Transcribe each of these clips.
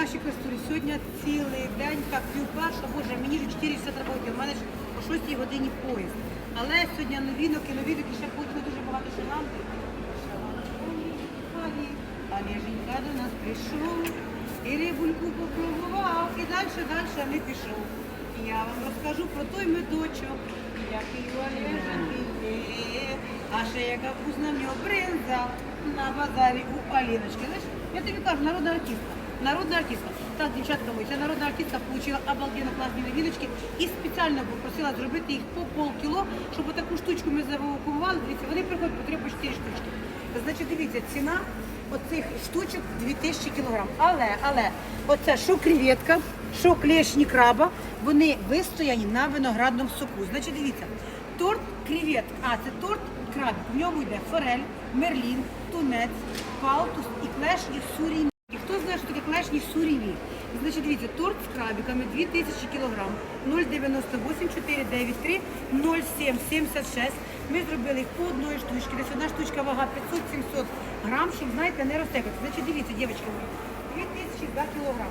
наші красуні, сьогодні цілий день, так півперша, боже, мені вже 4 часа треба йти, у мене ж о 6 годині поїзд. Але сьогодні новинок і новинок, і ще буде дуже багато шаланки. Олеженька до нас прийшов, і рибульку попробував, і далі, далі не пішов. І я вам розкажу про той медочок, який у Олеженки є. А ще яка вкусна в нього бринза на базарі у Аліночки. Знаєш, я тобі кажу, народна артистка. Народна артистка. Так, дівчатка мої, ця народна артистка отримала обалденно класні новиночки і спеціально попросила зробити їх по полкіло, щоб таку штучку ми завакуумували. Дивіться, вони приходять по 3 по 4 штучки. Значить, дивіться, ціна оцих штучок 2000 кілограм. Але, але, оце що креветка, що клешні краба, вони вистояні на виноградному соку. Значить, дивіться, торт креветка, а це торт крабик. В ньому йде форель, мерлін, тунець, палтус і сурімі. І хто знає, що таке клешні сурімі? Значить, дивіться, торт з крабиками 2000 кілограм, 098 493 07 76. Ми зробили їх по одної штучки. Десь одна штучка вага 500-700 грам, щоб, знаєте, не розтекати. Значить, дивіться, дівчатки, мої, 2000 за.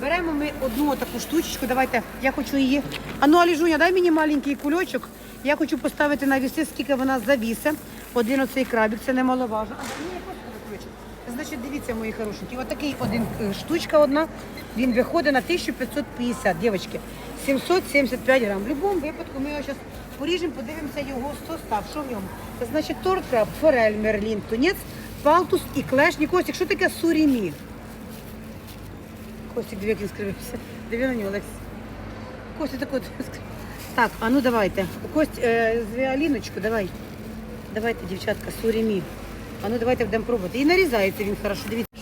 Беремо ми одну таку штучечку, давайте, я хочу її. А ну, Аліжуня, дай мені маленький кульочок. Я хочу поставити на віси, скільки вона завісе. Один оцей крабик, це немаловажно. А, ні, я просто кульочок. Значить, дивіться, мої хорошенькі, отакий один е, штучка одна, він виходить на 1550, дівчатки, 775 грам. В будь-якому випадку ми його зараз поріжемо, подивимося його состав. Що в ньому? Значить, торт форель, мерлін, тунець, палтус і клешні. Костік, що таке сурімі? Костік, диви, як він скривився. Диви на нього, Олекс. Костік, так от. Так, а ну давайте. Кость, е, Аліночку, давай. Давайте, дівчатка, сурімі. А ну давайте будемо пробувати. І нарізається він хорошо, дивіться.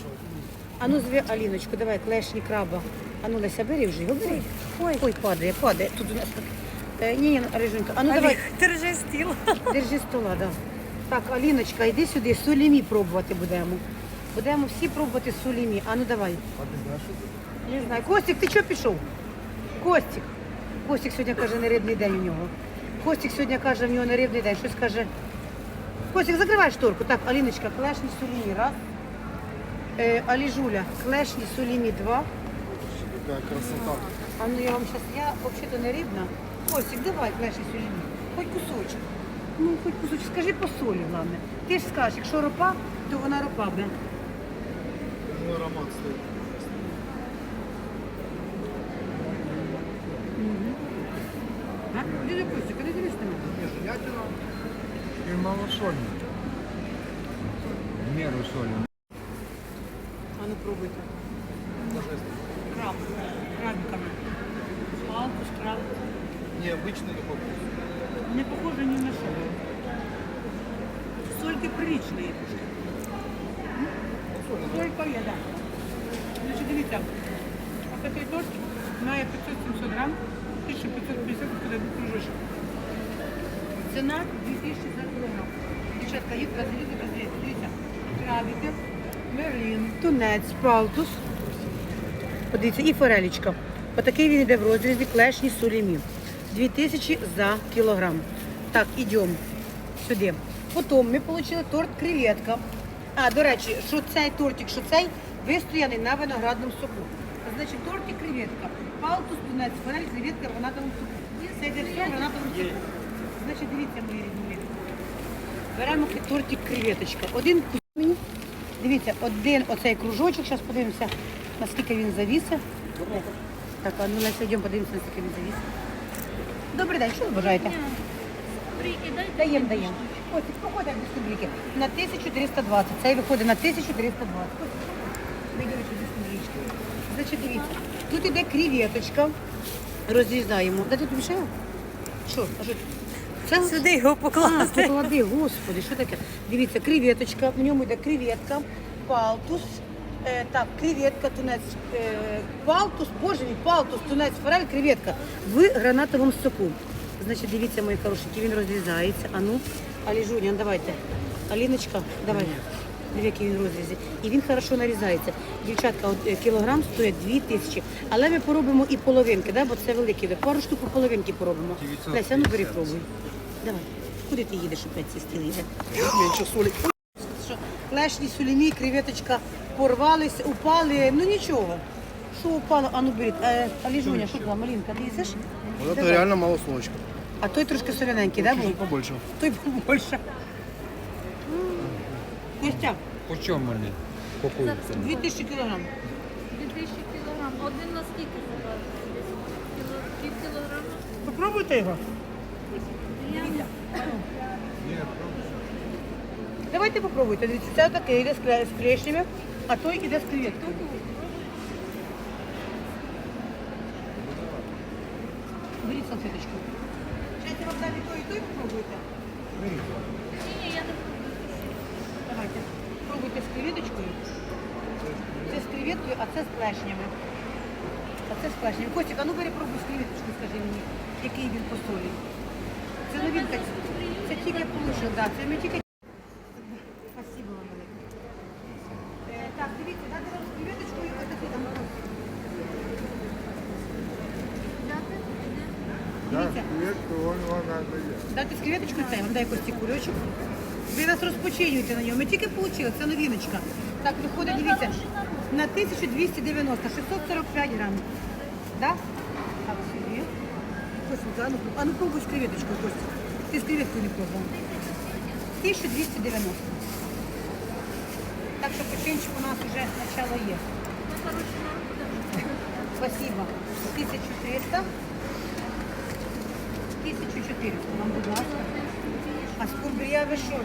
А ну зві Аліночку, давай, клешні краба. А ну Леся, бери вже його, бери. Ой, ой, падає, падає. Тут у нас так. Е, ні, ні, Риженька, а ну давай. Держи стіл. Держи стола, да. Так, Аліночка, йди сюди, сулімі пробувати будемо. Будемо всі пробувати сулімі. А ну давай. Не знаю. Костік, ти чого пішов? Костік. Костік сьогодні каже, не рибний день у нього. Костік сьогодні каже, в нього не рибний день. Щось каже. Костік, закривай шторку. Так, Аліночка, клешні сулімі, раз. Е, Аліжуля, клешні сулімі, два. Какая красота. А ну я вам сейчас, я вообще-то не рибна. Костик, давай клешні сулімі. Хоть кусочок. Ну, хоть кусочок. Скажи по солі, головне. Ти ж скажеш, якщо ропа, то вона ропа буде. Ну, аромат. А? Діди Костик, а не дивись на мене. Нежнятина. И малосольный. В меру соли. А ну пробуйте. Краб. Крабиками. Палку з краб. Необычный такой вкус. Не похоже ні на що. Сольки приличні. Солька є, так. Значить, дивіться, ось такий торт має 500-700 грам, 1550 куди кружочок. Ціна 2000 за кілограм. Дівчатка, їх розрізати, розрізати. Дивіться, крабики, мерлін, тунець, палтус. Подивіться, і форелічка. Отакий він йде в розрізі клешні сулімі. 2000 за кілограм. Так, ідемо сюди. Потім ми отримали торт креветка. А, до речі, що цей тортик, що цей вистояний на виноградному соку. Значить, тортик креветка. Палтус, тунець, форель, креветка в гранатовому соку. Це йде все гранатовому соку. Значить, дивіться, мої рідні. Беремо тортик креветочка. Один кус- мені. Дивіться, один оцей кружочок. Зараз подивимося, наскільки він завісе. Так, а ну Леся, йдемо подивимося, наскільки він завісе. Добрий день, що ви бажаєте? Даємо, даємо. Ось, походить без кубрики. На 1320. Цей виходить на 1320. Виділиш. Значить, дивіться. Тут іде креветочка. Розрізаємо. Дайте тобі ще? Що? А що? Це Сюди його а, поклади, господи, що таке? Дивіться, креветочка, в ньому йде креветка, палтус, е, так, креветка, тунець, е, палтус, боже мій, палтус, тунець, форель, креветка в гранатовому соку. Значить, дивіться, мої хорошенькі, він розрізається. А ну, Аліжуня, давайте. Аліночка, давай. Диви, який він розрізі. І він хорошо нарізається. Дівчатка, от, е, кілограм стоїть 2 тисячі. Але ми поробимо і половинки, да? бо це великий. вид. Пару штук половинки поробимо. 900 Леся, ну бери пробуй. Давай. Куди ти їдеш опять ці стіли соли. Що, Лешні, сулімі, креветочка порвались, упали, ну нічого. що упало? А ну беріть. Е, а Ліжуня, що там, Малінка, ти їсиш? Вот это Давай. реально мало слоечка. А той трошки соляненький, да, був? Чуть побольше. Той побольше. Костя, По чому вони пакуються? 2000 кілограм. 2000 кілограм. Один на скільки? Кіло, пів кілограма? Попробуйте його. Давайте попробуйте. Дивіться, це таке йде з клешнями, а той іде з креветкою. Беріть салфеточку. Зараз вам дам той, і той попробуйте. ні, я не. Давайте. Пробуйте з креветочкою. Це з креветкою, а це з клешнями. А це з клешнями. Костік, а ну бери пробуй з креветочкою, скажи мені, який він по. Це новинка. Це тільки получив, да. Це ми тільки. Спасибо вам велике. Е, Так, дивіться, дати вам з креветочкою, ось такі там. Дивіться. Дати з креветочкою це, я вам дай кості кульочок. Ви нас розпочинюєте на ньому. Ми тільки отримали, це новіночка. Так, виходить, дивіться, на 1290, 645 грам. Да? Так, сюди. Костя, а ну, а ну пробуй з креветочкою, Костя. Ти з креветкою не пробував. 1290. Так що починчик у нас вже начало є. Спасибо. 1300. 1400 вам, будь ласка. А скумбрія ви що?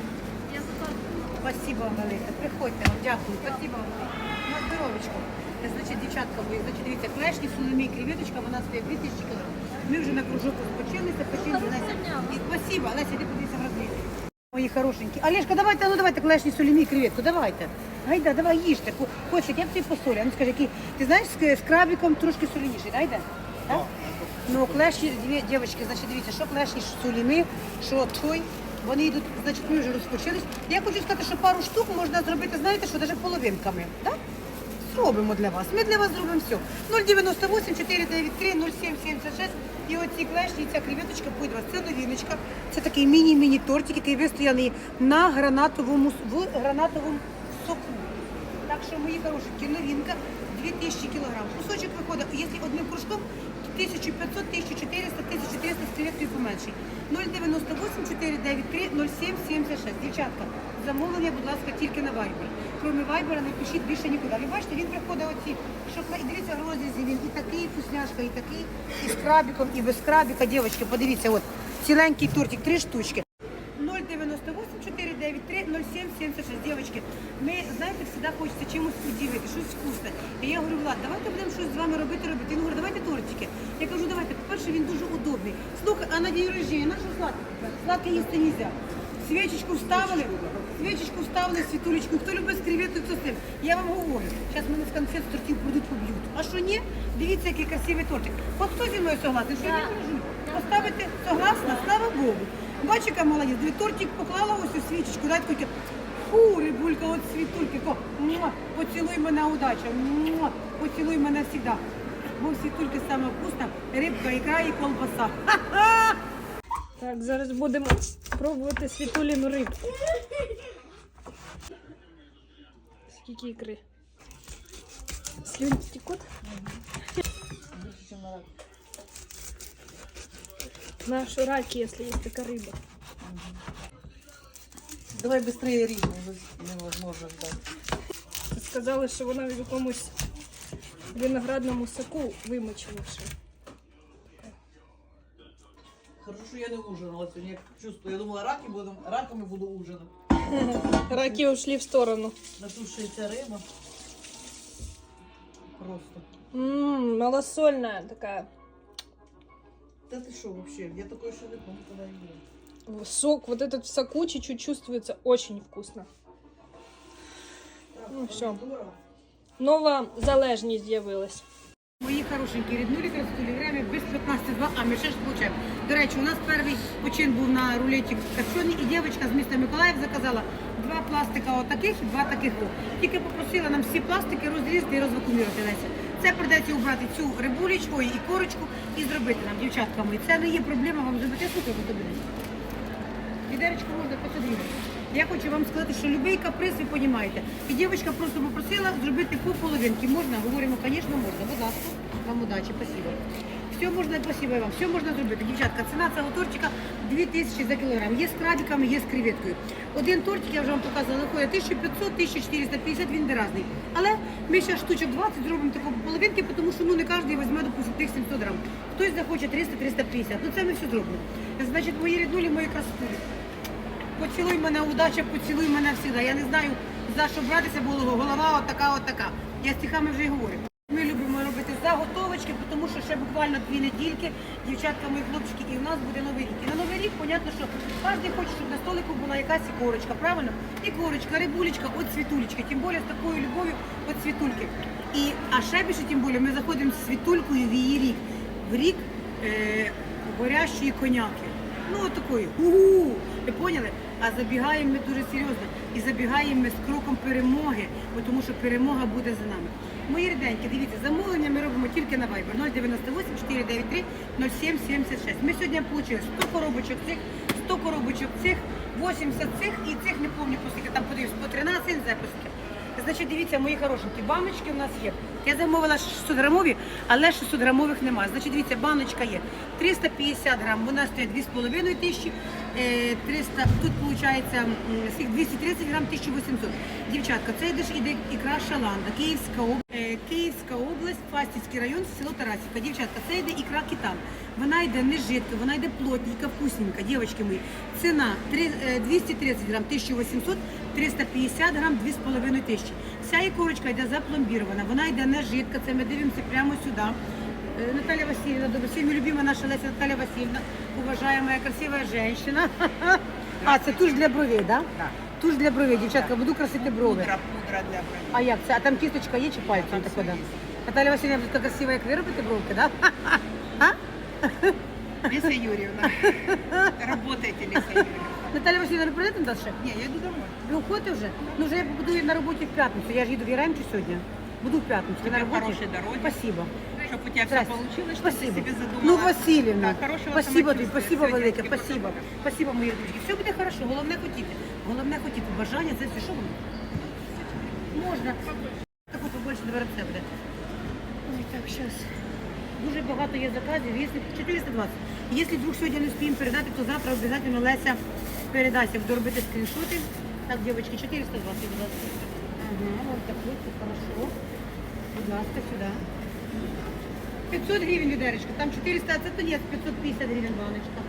Спасибо вам велике. Приходьте вам, дякую. Спасибо вам. На здоровечко. Значить, дівчатка мої, значить, дивіться, клешні, сулемі, креветочка, вона стоїть 2000 кг. Ми вже на кружок розпочилися, почали спасибо, Леся, іди подивися в розмірі. Мої хорошенькі. Олежка, давайте, ну давайте клешні сулемі, креветку, давайте. Гайда, давай їжте. Ко- Костик, як тобі по солі? А ну скажи, який, ти знаєш, з, з крабиком трошки солініший, дайде? Так? Ну, клешні, дві дівчатки, значить, дивіться, що клешні суліми, що той, вони йдуть, значить, ми вже розпочились. Я хочу сказати, що пару штук можна зробити, знаєте, що навіть половинками. Так? Зробимо для вас. Ми для вас зробимо все. 098 493 0776. І оці клешні, ця креветочка буде вас. Це новіночка. Це такий міні-міні тортик, який вистояний на гранатовому в гранатовому соку. Так що, мої хорошенькі, новинка 2000 кілограм. Кусочок виходить, якщо одним кружком, 1500, 1400, 1300 з креветкою поменший. 098 493 0776. Дівчатка, замовлення, будь ласка, тільки на Viber. Кроме Viber не пишіть більше нікуди. Ви бачите, він приходить оці, що і дивіться в розрізі, він і такий вкусняшка, і такий, і з крабіком, і без крабіка. Дівчатки, подивіться, от ціленький тортик, три штучки. 098 493 0776. Девочки, ми, знаєте, завжди хочеться чимось удивити, щось вкусне. І я говорю, Влад, давайте будемо щось з вами робити, робити. Він говорить, давайте тортики. Я кажу, давайте, по-перше, він дуже удобний. Слухай, а на день рождения, на що сладке? Сладке їсти нельзя. Свічечку вставили, свічечку вставили, світулечку. Хто любить з креветкою, хто. Я вам говорю, зараз мене з конфет з тортів будуть поб'ють. А що ні? Дивіться, який красивий тортик. От хто зі мною согласен? Що я не кажу? Поставити согласна, слава Богу. Бачиш, яка молодець, дві тортик поклала ось у свічечку, дай таке. Фу, рибулька, от світульки, ко, муа, поцілуй мене удача, муа, поцілуй мене завжди. Бо в світульки саме вкусна, рибка, ікра і колбаса. Ха-ха! Так, зараз будемо пробувати світуліну рибку. Скільки ікри? Слюнь текут? Нашу раки, если есть такая рыба. Давай быстрее ритм, невозможно ждать. Сказали, що вона в якомусь виноградному соку вимочилася. Хорошо, что я не ужинала сегодня, я чувствую. Я думала, раки буду, раками буду ужинать. Раки ушли в сторону. Натушиться риба. Просто. Ммм, малосольная такая. Да ты что вообще? Я такое еще не помню, когда ела. Сок, вот этот в соку чуть-чуть чувствуется очень вкусно. Ну все. Здорово. Нова залежність з'явилась. Мої хорошенькі ріднулі время без 15-2, а ми ще ж получаємо. До речі, у нас перший почин був на рулеті качоні, і дівчинка з міста Миколаїв заказала два пластика отаких і два таких. Тільки попросила нам всі пластики розрізати і розвакуумірувати Леся. Це придеться убрати цю рибулечку і корочку і зробити нам, дівчатка мої. Це не є проблема вам зробити. Я слухаю, добре. Відеречко можна посадити. Я хочу вам сказати, що будь-який каприз, ви розумієте. І дівчинка просто попросила зробити по половинки. Можна? Говоримо, звісно, можна. Будь ласка, вам удачі, спасибо. Все можна, спасибо вам, все можна зробити. Дівчатка, ціна цього тортика 2000 за кілограм. Є з крабиками, є з креветкою. Один тортик, я вже вам показувала, виходить 1500, 1450, він де різний. Але ми ще штучок 20 зробимо таку половинки, тому що ну, не кожен візьме, допустим, тих 700 грам. Хтось захоче 300-350. Ну це ми все зробимо. Значить, мої ріднулі, мої красотулі. Поцілуй мене, удача, поцілуй мене всегда. Я не знаю, за що братися, бо голова отака, отака. Я стихами вже й говорю. Ми любимо робити заготовочки, тому що ще буквально дві недільки, дівчатка, мої хлопчики, і в нас буде новий рік. І на новий рік, понятно, що кожен хоче, щоб на столику була якась ікорочка, правильно? Ікорочка, рибулечка, от цвітулечки, тим більше з такою любов'ю от цвітульки. І, а ще більше, тим більше, ми заходимо з світулькою в її рік. В рік е, горящої коняки. Ну, от такої. Ви поняли? А забігаємо ми дуже серйозно. І забігаємо ми з кроком перемоги, бо тому що перемога буде за нами. Мої ріденькі, дивіться, замовлення ми робимо тільки на Viber 098 493 0776. Ми сьогодні отримали 100 коробочок цих, 100 коробочок цих, 80 цих і цих не пам'ятаю, по скільки там подивився, по 13 не знаю, по скільки. Значить, дивіться, мої хорошенькі, баночки у нас є. Я замовила 600 грамові, але 600 грамових немає. Значить, дивіться, баночка є 350 грам, вона стоїть 2,5 тисячі, 300, тут виходить 230 грам 1800. Дівчатка, це йде іде ікра шаланда, Київська область, Київська область, Фастівський район, село Тарасівка. Дівчатка, це йде ікра китан. Вона йде не жидка, вона йде плотненька, вкусненька, дівчатки мої. Ціна три- е, 230 грам 1800, 350 грам 2,5 тисячі. Вся ікорочка йде запломбірована, вона йде не жидка, це ми дивимося прямо сюди. Е, Наталья Васильевна, добре, всеми любимая наша Леся Наталья Васильевна, уважаемая красивая женщина. А, це туш для бровей, да? Да. Туш для бровей, дівчатка, буду красити брови. Пудра, пудра для бровей. А як це? А там кісточка є чи пальцем тако, да? Наталья Васильевна, ви така красива, як ви робите бровки, да? А? Лиса Юрьевна. Работаете, Лиса Юрьевна? Наталья Васильевна, не прийдете далі? Не, я иду домой. Ви уходите вже? Ну вже я буду на роботі в п'ятницю. Я ж їду в Яремчу сьогодні. Буду в п'ятницю. Ви на роботі? хорошей дороги. Спасибо Чтобы у тебя все Здрасте. получилось, что Спасибо. ты себе задумала. Ну, Васильівна, Да, хорошего спасибо тобі, самочувствия. спасибо Всё, велике, девочки, спасибо. пока-пока. Спасибо, мої друзі. Все буде хорошо, головне хотіти. Головне хотіти. Бажання це все, що воно? Можна. Таку побольше до це буде. Ой, так, зараз. Дуже багато є заказів. Якщо 420. Якщо вдруг сьогодні не встигнемо передати, то завтра обов'язково Леся передасть, як доробити скріншоти. Так, дівчатки, 420, будь ласка. Ага, вот такой, це хорошо. Будь ласка, сюди. 500 гривень відеречка, там 400, а це то ні, 550 гривень баночка.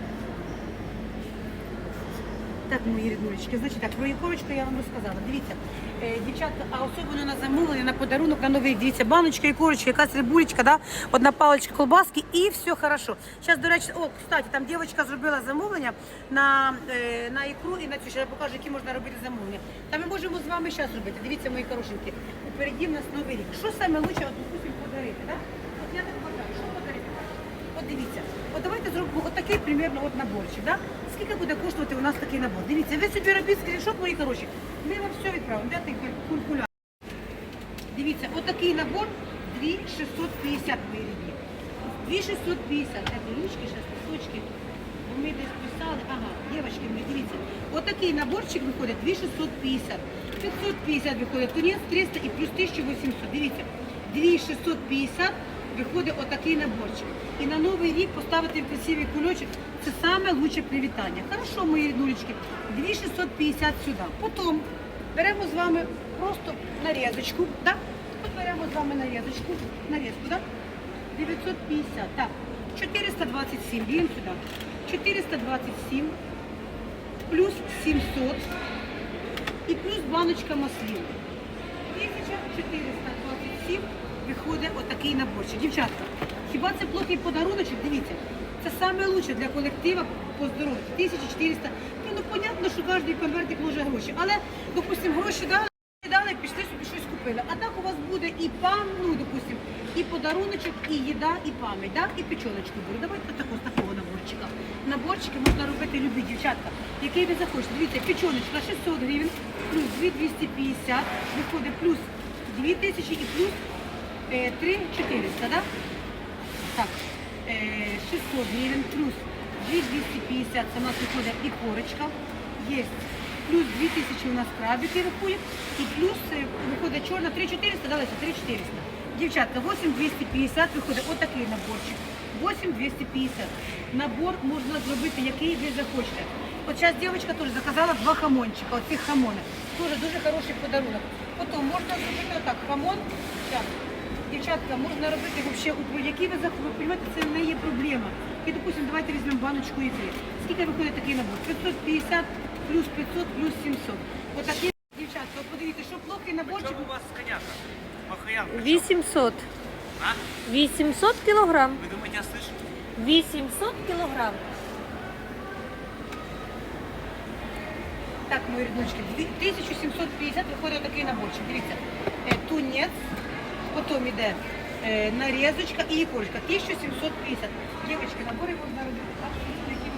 Так, мої ріднулечки, значить так, про яковочку я вам розказала. Дивіться, е, дівчатка, а особливо на замовлення, на подарунок, на новий, дивіться, баночка, яковочка, якась рибулечка, да? одна паличка колбаски і все хорошо. Зараз, до речі, о, кстати, там дівчинка зробила замовлення на, е, на ікру і на цю, ще я покажу, які можна робити замовлення. Та ми можемо з вами зараз робити. Дивіться, мої хорошенькі, упереді в нас новий рік. Що саме лучше, от, подарити, так? От я так бажаю, що подарити? От дивіться, от давайте зробимо отакий примірно от наборчик, да? Скільки буде коштувати у нас такий набор? Дивіться, ви собі робіть скріншот, мої хороші. Ми вам все відправимо. Де ти калькуляр? Дивіться, отакий набор 2650 мої рідні. 2650. Так, ручки, ще. Бо ми десь писали. Ага, дівчатки, мої, дивіться. Отакий наборчик виходить 2650. 550 виходить тунець, 300 і плюс 1800. Дивіться, 2650 виходить отакий наборчик. І на новий рік поставити в красивий кульочок це саме лучше привітання. Хорошо, мої ріднулечки, 2650 сюди. Потім беремо з вами просто нарізочку. Да? От беремо з вами нарізочку. Нарізку, да? 950. Так, 427. Б'ємо сюди. 427 плюс 700 і плюс баночка маслин. 1427 виходить отакий наборчик. Дівчатка, хіба це плохий подаруночок? Дивіться, це лучше для колектива по здоров'ю. 1400. Ні, ну понятно, що кожен конвертик може гроші. Але, допустимо, гроші дали, дали, пішли собі щось купили. А так у вас буде і пан, ну, допустимо, і подаруночок, і їда, і пам'ять, да? і печоночку буде. Давайте тако, з такого наборчика. Наборчики можна робити любі, дівчатка. Який ви захочете. Дивіться, печоночка 600 гривень, плюс 2250, виходить плюс 2000 і плюс е, 3400, да? Так, е, 600 гривень плюс 2250, це у нас виходить і корочка. Є плюс 2000 у нас крабики виходять, і плюс е, виходить чорна 3400, далеко 3400. Дівчатка, 8250 виходить отакий наборчик. 8250. Набор можна зробити, який ви захочете. От зараз дівчинка теж заказала два хамончика, оцих хамони. Дуже дуже хороший подарунок. Потім можна зробити отак хамон. Щас. Дівчатка, можна робити вообще, у- які ви ви розумієте, це не є проблема. І, допустим, давайте візьмемо баночку ікри. Скільки виходить такий набор? 550 плюс 500 плюс 700. Отакий, дівчатка, от подивіться, що плохий наборчик. у вас коняка? Махаянка. 800. А? 800 кілограм. Вы думаете, я слышу? 800 кілограм. Так, мої рідночки, 1750 виходить такий наборчик. Дивіться, Е, тунець, потім йде е, нарізочка і ікорочка. 1750. Дівчатки, набори можна робити абсолютно які.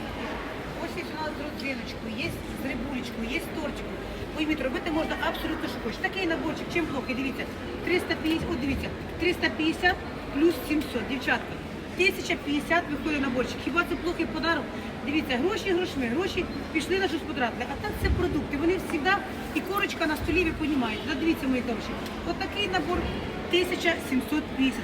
Ось у нас з є з рибулечкою, є з тортиком. Пойміть, робити можна абсолютно що хочеш. Такий наборчик, чим плохо, дивіться, 350, от дивіться, 350 плюс 700, дівчатка. 1050 виходить наборчик. Хіба це плохий подарок? Дивіться, гроші грошми, гроші пішли на щось потратили. А так це продукти. Вони завжди, і корочка на столі, ви розумієте. Дивіться, мої хороші. От такий набор 1750.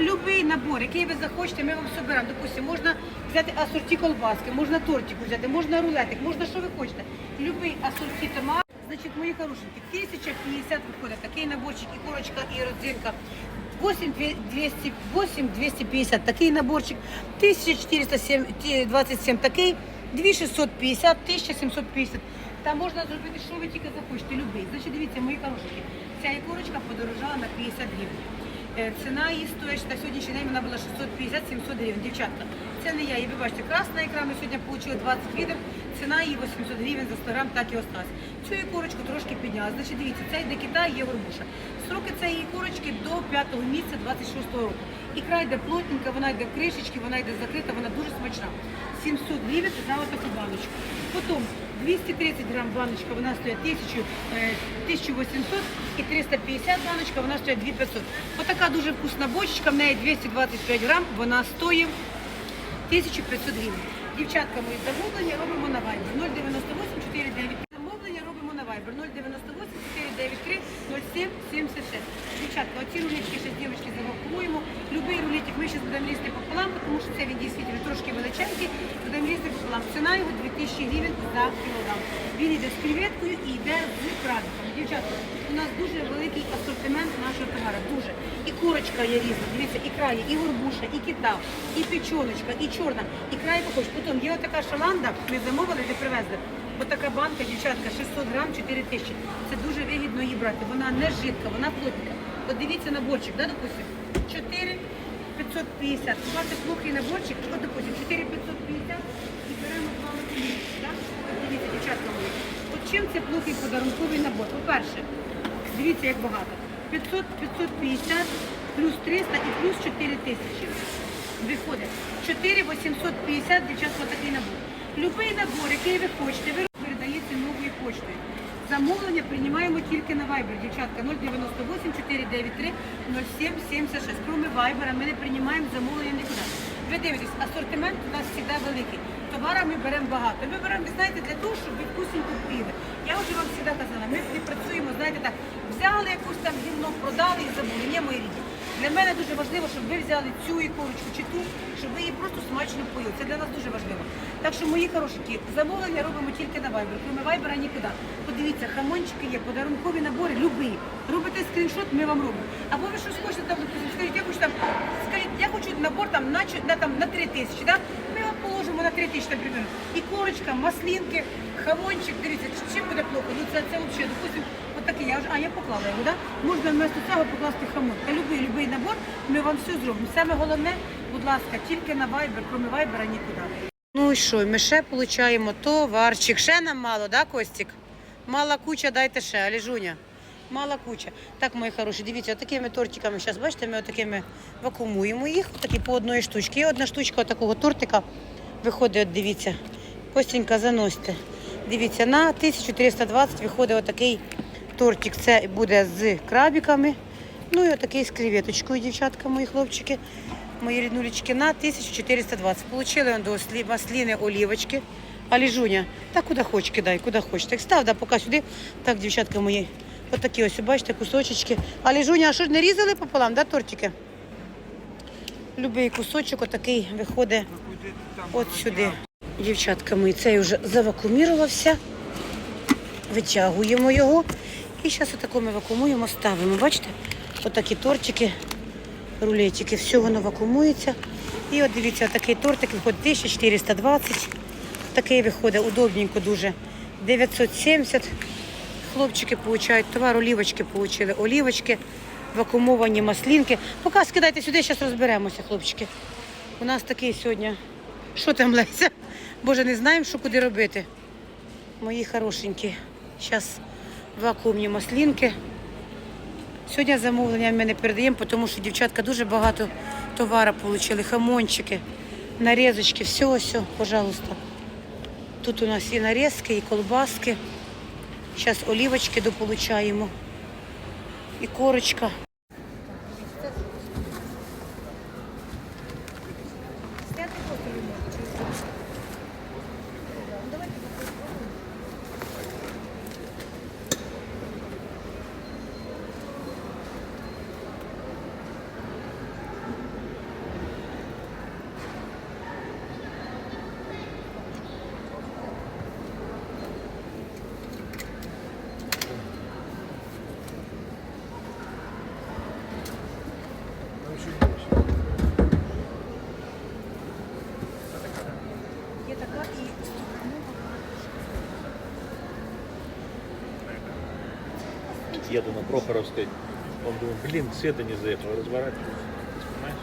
Любий набор, який ви захочете, ми вам соберемо. Допустимо, можна взяти асорті колбаски, можна тортик взяти, можна рулетик, можна що ви хочете. Любий асорті томат. Значить, мої хорошенькі, 1050 виходить такий наборчик, і корочка, і родзинка. 8200, 8250 такий наборчик, 1427 такий, 2650, 1750. Там можна зробити, що ви тільки захочете, любий. Значить, дивіться, мої хорошенькі, ця ікорочка подорожала на 50 гривень. Е, Ціна її стоїть на сьогоднішній день вона була 650-700 гривень. Дівчатка, це не я. І ви бачите, красна ікра, ми сьогодні отримали 20 відер, ціна її 800 гривень за 100 грам, так і осталась. Цю ікорочку трошки підняла. Значить, дивіться, це йде Китай, є горбуша. Сроки цієї ікорочки до 5 місяця 26 року. Ікра йде плотненька, вона йде в кришечки, вона йде закрита, вона дуже смачна. 700 гривень за таку баночку. Потім 230 грам баночка, вона стоїть 1000, е, 1800 і 350 баночка, вона стоїть 2500. Отака дуже вкусна бочечка, в неї 225 грам, вона стоїть 1500 гривень. Дівчатка, мої замовлення робимо на Viber 098 49. Замовлення робимо на Viber 098 493 07 76. Дівчатка, оці рулетики ще дівчатки завакуємо. Любий рулетик ми зараз будемо лізти пополам, тому що це він дійсно трошки величенький. Будемо лізти пополам. Ціна його 2000 гривень за кілограм. Він йде з креветкою і йде з крабиком. Дівчатка, у нас дуже великий асортимент нашого товару. Дуже. І курочка є різна. Дивіться, ікра є, і горбуша, і кита, і печоночка, і чорна, і похож. Потім є така шаланда, ми замовили, де привезли. Отака банка, дівчатка, 600 грам, 4 тисячі. Це дуже вигідно її брати. Вона не жидка, вона плотненька. От дивіться наборчик, да, допустим, 4 550. Бачите, плохий наборчик, от, допустим, 4 550 і беремо лотки. Да? От Дивіться, дівчатка мої. От чим це плохий подарунковий набор? По-перше, дивіться, як багато. 500, 550, плюс 300 і плюс 4 тисячі. Виходить 4 850, дівчатка, такий набор. Любий набор, який ви хочете, ви передаєте новою поштою. Замовлення приймаємо тільки на Viber, дівчатка 098 493 07 76. Кроме Viber ми не приймаємо замовлення нікуди. Ви дивитесь, асортимент у нас завжди великий. Товара ми беремо багато. Ми беремо, знаєте, для того, щоб ви вкусненько поїли. Я вже вам завжди казала, ми працюємо, знаєте так, взяли якусь там гімно, продали і забули. Ні, мої рідні. Для мене дуже важливо, щоб ви взяли цю ікорочку чи ту, щоб ви її просто смачно поїли. Це для нас дуже важливо. Так що, мої хорошики, замовлення робимо тільки на Viber. Крім Viber нікуди. Подивіться, хамончики є, подарункові набори, любі. Робите скріншот, ми вам робимо. Або ви щось хочете там, скажіть, я хочу там, скажіть, я хочу набор там на, на, там, на 3 тисячі, да? ми вам положимо на 3 тисячі, наприклад. І корочка, маслінки, хамончик, дивіться, чим буде плохо? Ну це, це взагалі, допустим, отакий, я а я поклала його, да? Можна вместо цього покласти хамон. Та любий, любий набор, ми вам все зробимо. Саме головне, будь ласка, тільки на Viber, крім Viber, нікуди. Ну і що, ми ще получаємо товарчик. Ще нам мало, да, Костік? Мала куча, дайте ще, Аліжуня. Мала куча. Так, мої хороші, дивіться, такими тортиками, зараз бачите, ми отакими вакуумуємо їх, такі по одної штучки. І одна штучка такого тортика виходить, от дивіться, Костенька, заносьте. Дивіться, на 1320 виходить отакий тортик. Це буде з крабиками. Ну і отакий з креветочкою, дівчатка, мої хлопчики, мої ріднулечки, на 1420. Получили до слі- масліни олівочки. Але Жуня, та куди хоч кидай, куди хоч. Так став, да, поки сюди. Так, дівчатка мої, отакі ось, бачите, кусочечки. Але Жуня, а що ж не різали пополам, да, тортики? Любий кусочок отакий виходить от сюди. Дівчатка мої, цей вже завакумірувався. Витягуємо його. І зараз отако ми вакуумуємо, ставимо. Бачите? Отакі тортики, рулетики, все воно вакуумується. І от дивіться, такий тортик виходить 1420. Такий виходить удобненько дуже. 970. Хлопчики получають товар, олівочки получили. Олівочки, вакуумовані маслінки. Поки скидайте сюди, зараз розберемося, хлопчики. У нас такий сьогодні. Що там, Леся? Боже, не знаємо, що куди робити. Мої хорошенькі. Зараз вакуумні маслінки. Сьогодні замовлення ми не передаємо, тому що дівчатка дуже багато товару отримали. Хамончики, нарізочки, все, все, пожалуйста. Тут у нас і нарізки, і колбаски. Зараз олівочки дополучаємо. І корочка. Є еду на Прохоровской, он думает, блин, Света не заехал, разворачиваюсь. Понимаешь?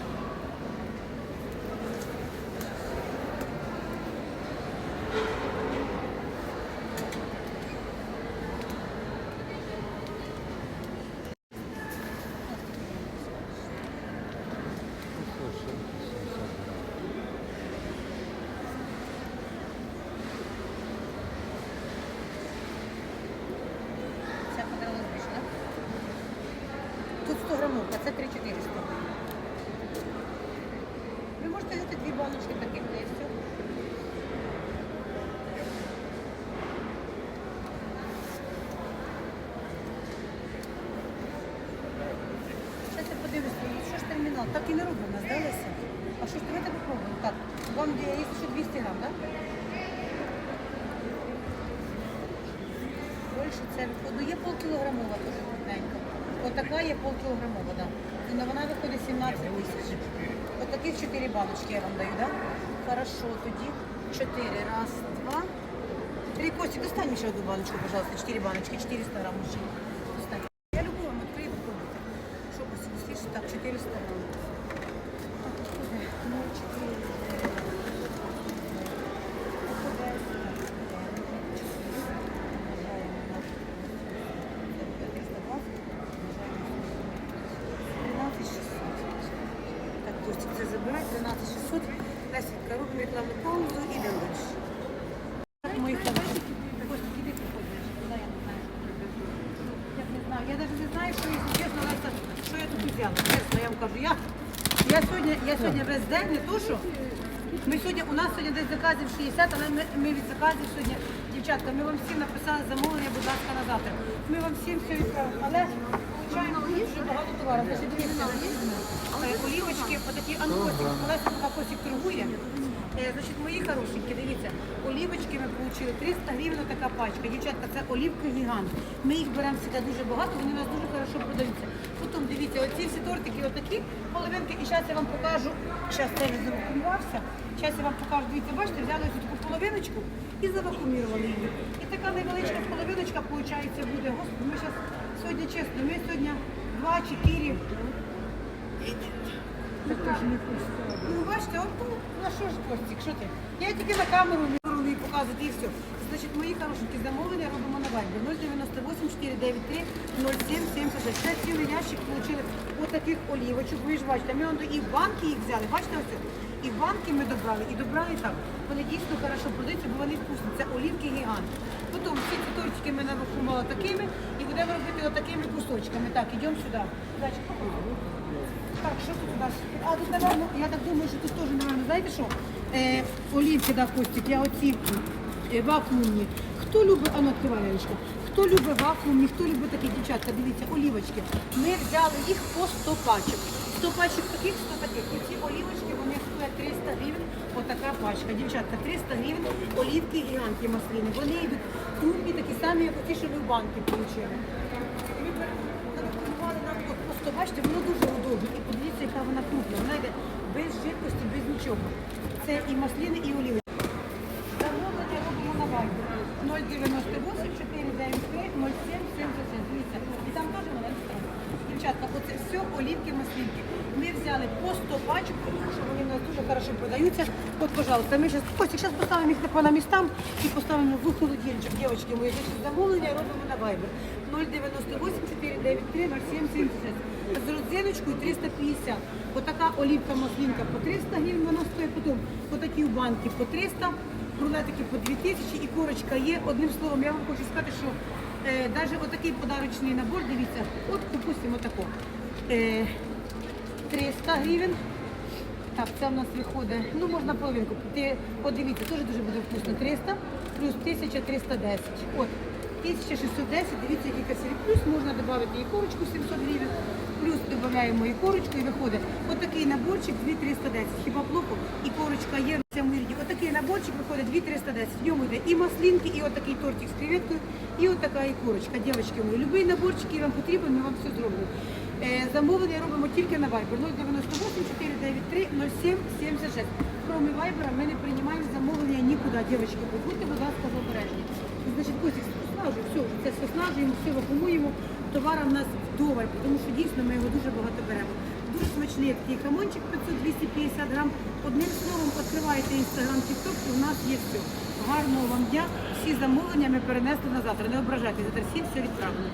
Ця понравилась більше, так? Тут 100 грамів, а це 3400. Ви можете взяти дві баночки таких, і все. Зараз я подивлюся, ну що ж термінал? Так і не робимо, нас здалося. А що ж давайте попробуємо? Так, вам є ще 200 грам, так? Більше це є дуже крупненька. Отака є полкілограмова, да. Вона виходить 17 тисяч. Отаких 4 баночки я вам даю, да? Хорошо, тоді 4. Раз, два. Три кості, достань ще одну баночку, пожалуйста. 4 баночки, 400 грамів ще. Достань. Я люблю вам відкрию, попробуйте. Що кості, быстріше? Так, 400 грам. Так, господи, ну, 400. Так, Костик, це забирай, 13600. Лесенька, робимо рекламну паузу і йдемо далі. Так, мої хороші. Костик, іди приходиш. Куди я не знаю, що тут робити. Я не знаю. Я навіть не знаю, що, якщо чесно, Леся, що я тут взяла. Чесно, я вам кажу. Я, я, сьогодні, я сьогодні весь день, не то, що ми сьогодні, у нас сьогодні десь заказів 60, але ми, ми від заказів сьогодні, дівчатка, ми вам всім написали замовлення, будь ласка, на завтра. Ми вам всім все відправимо. Але, звичайно, дуже багато товарів. Олівочки, отакі, а ну, поки Костік торгує. Е, Значить, мої хорошенькі, дивіться, олівочки ми отримали 300 гривень така пачка. Дівчатка, це олівки гігант. Ми їх беремо завжди дуже багато, вони у нас дуже хорошо продаються. Потім дивіться, оці всі тортики, отакі половинки, і зараз я вам покажу. Зараз вже завакумувався. Зараз я вам покажу, дивіться, бачите, взяли ось таку половиночку і завакумірували її. І така невеличка половиночка, виходить, буде. Господи, ми зараз сьогодні чесно, ми сьогодні 2-4 Ну, бачите, от на що ж Костік, що ти? Я тільки на камеру не вмію показувати і все. Значить, мої хорошенькі замовлення робимо на вайбі 098 493 0776. Це цілий ящик отримали отаких олівочок. Ви ж бачите, ми і в банки їх взяли. Бачите ось? І в банки ми добрали, і добрали так. Вони дійсно хорошо продаються, бо вони вкусні. Це олівки гігант. Потім всі ці тортики ми навакумували такими і будемо робити отакими кусочками. Так, йдемо сюди. Попробуй. Так, що тут у нас? А тут, напевно, я так думаю, що тут теж, напевно, знаєте що? Е, олівки, да, Костік, я оці е, вакуумні. Хто любить, а ну відкривай, Яночка. Хто любить вакуумні, хто любить такі дівчатка, дивіться, олівочки. Ми взяли їх по 100 пачок. 100 пачок таких, 100 таких. І ці олівочки, вони стоять 300 гривень, отака пачка. Дівчатка, 300 гривень, олівки гігантні маслини. Вони йдуть крупні, такі самі, як ті, що ви в банки отримали. Ми бачите, воно дуже удобно подивіться, яка вона крупна. Вона йде без жидкості. Це і маслини, і олівки. Замовлення робимо на вайбер. 098 493 07 77. Дивіться, і там теж вона інструмент. Дівчатка, оце все олівки, маслинки. Ми взяли по 100 пачок, тому що вони у нас дуже хорошо продаються. От, пожалуйста, ми зараз, Костік, зараз поставимо їх по містам і поставимо в холодильничок. Дівчатки мої, замовлення робимо на вайбер. 098 493 07 70. З родзиночкою 350. Отака олівка маслинка по 300 гривень, вона стоїть потім. Отакі банки по 300, рулетики по 2000 і корочка є. Одним словом, я вам хочу сказати, що е, навіть отакий подарочний набор, дивіться, от, допустимо, тако. Е, 300 гривень. Так, це в нас виходить, ну можна половинку. Ти подивіться, теж дуже буде вкусно. 300 плюс 1310. От, 1610, дивіться, який красивий. Плюс можна додати і корочку 700 гривень, плюс додаємо і корочку і виходить. Отакий наборчик 2310. Хіба плохо? І корочка є в цьому ряді. Отакий наборчик виходить 2310. В ньому йде і маслинки, і отакий тортик з креветкою, і отака і корочка. Дівчатки мої, любий наборчик, який вам потрібен, ми вам все зробимо. Е, Замовлення робимо тільки на Viber 098 493 07 76. Кроме Viber ми не приймаємо замовлення нікуди, дівчатки. Будьте, будь ласка, обережні. Значить, Костік, соснажу, все, вже це соснажуємо, все вакуумуємо. Товара в нас вдоволь, тому що дійсно ми його дуже багато беремо. Дуже смачний такий хамончик 500-250 грам. Одним словом, відкриваєте інстаграм, тікток, і у нас є все. Гарного вам дня. Всі замовлення ми перенесли на завтра. Не ображайтеся, все відправлено.